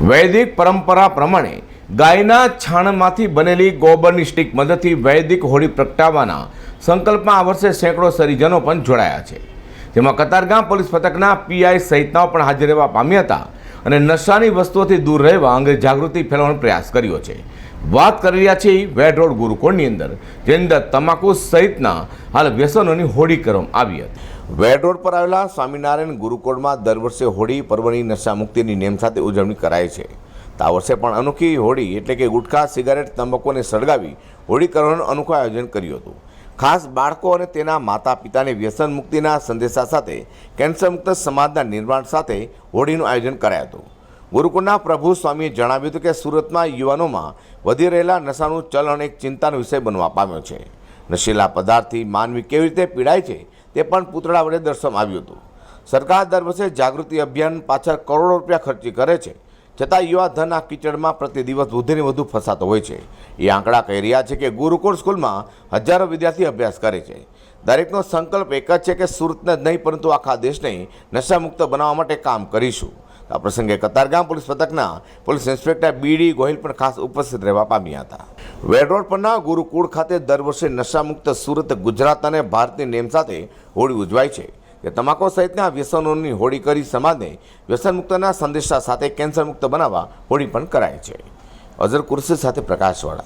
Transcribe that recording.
વૈદિક પરંપરા પ્રમાણે ગાયના છાણમાંથી બનેલી ગોબરની સ્ટીક મદદથી વૈદિક હોળી પ્રગટાવવાના સંકલ્પમાં આ વર્ષે સેંકડો સરીજનો પણ જોડાયા છે. જેમાં કતારગામ પોલીસ મથકના પીઆઈ સહિતનાઓ પણ હાજર રહેવા પામ્યા હતા. અને નશાની વસ્તુઓથી દૂર રહેવા અંગે જાગૃતિ ફેલાવવાનો પ્રયાસ કર્યો છે. વાત કરી રહ્યા છે વેડ રોડ ગુરુકુળની અંદર, જેની અંદર તમાકુ સહિતના હાલ વ્યસનોની હોળી કરવામાં આવી હતી. વેડ રોડ પર આવેલા સ્વામિનારાયણ ગુરુકુળમાં દર વર્ષે હોળી પર્વની નશા મુક્તિની નેમ સાથે ઉજવણી કરાય છે. આ વર્ષે પણ અનોખી હોળી એટલે કે ગુટખા, સિગારેટ, તંબાકુને સળગાવી હોળી કરવાનું અનોખું આયોજન કર્યું હતું. ખાસ બાળકો અને તેના માતા પિતાને વ્યસન મુક્તિના સંદેશા સાથે કેન્સર મુક્ત સમાજના નિર્માણ સાથે હોળીનું આયોજન કરાયું હતું. ગુરુકુળના પ્રભુ સ્વામીએ જણાવ્યું હતું કે સુરતમાં યુવાનોમાં વધી રહેલા નશાનું ચલણ એક ચિંતાનો વિષય બનવા પામ્યો છે. નશીલા પદાર્થથી માનવી કેવી રીતે પીડાય છે તે પણ પૂતળા વડે દર્શવામાં આવ્યું હતું. સરકાર દર વર્ષે જાગૃતિ અભિયાન પાછળ કરોડો રૂપિયા ખર્ચી કરે છે. છતાં યુવા ધન આ કિચડમાં પ્રતિ દિવસ વધુને વધુ ફસાતો હોય છે. એ આંકડા કહી રહ્યા છે કે ગુરુકુળ સ્કૂલમાં હજારો વિદ્યાર્થી અભ્યાસ કરે છે. દરેકનો સંકલ્પ એક જ છે કે સુરતને જ નહીં, પરંતુ આખા દેશને નશામુક્ત બનાવવા માટે કામ કરીશું. આ પ્રસંગે કતારગામ પોલીસ પથકના પોલીસ ઇન્સ્પેક્ટર બીડી ગોહિલ પણ ખાસ ઉપસ્થિત રહેવા પામ્યા હતા. વેડરોડ પરના ગુરુકુળ ખાતે દર વર્ષે નશામુક્ત સુરત, ગુજરાત અને ભારતની નેમ સાથે હોળી ઉજવાય છે. કે તમાકુ સહિતના વ્યસનોની હોળી કરી સમાજને વ્યસન મુક્તના સંદેશા સાથે કેન્સર મુક્ત બનાવવા હોળી પણ કરાય છે. અઝર કુરશી સાથે પ્રકાશવાળા.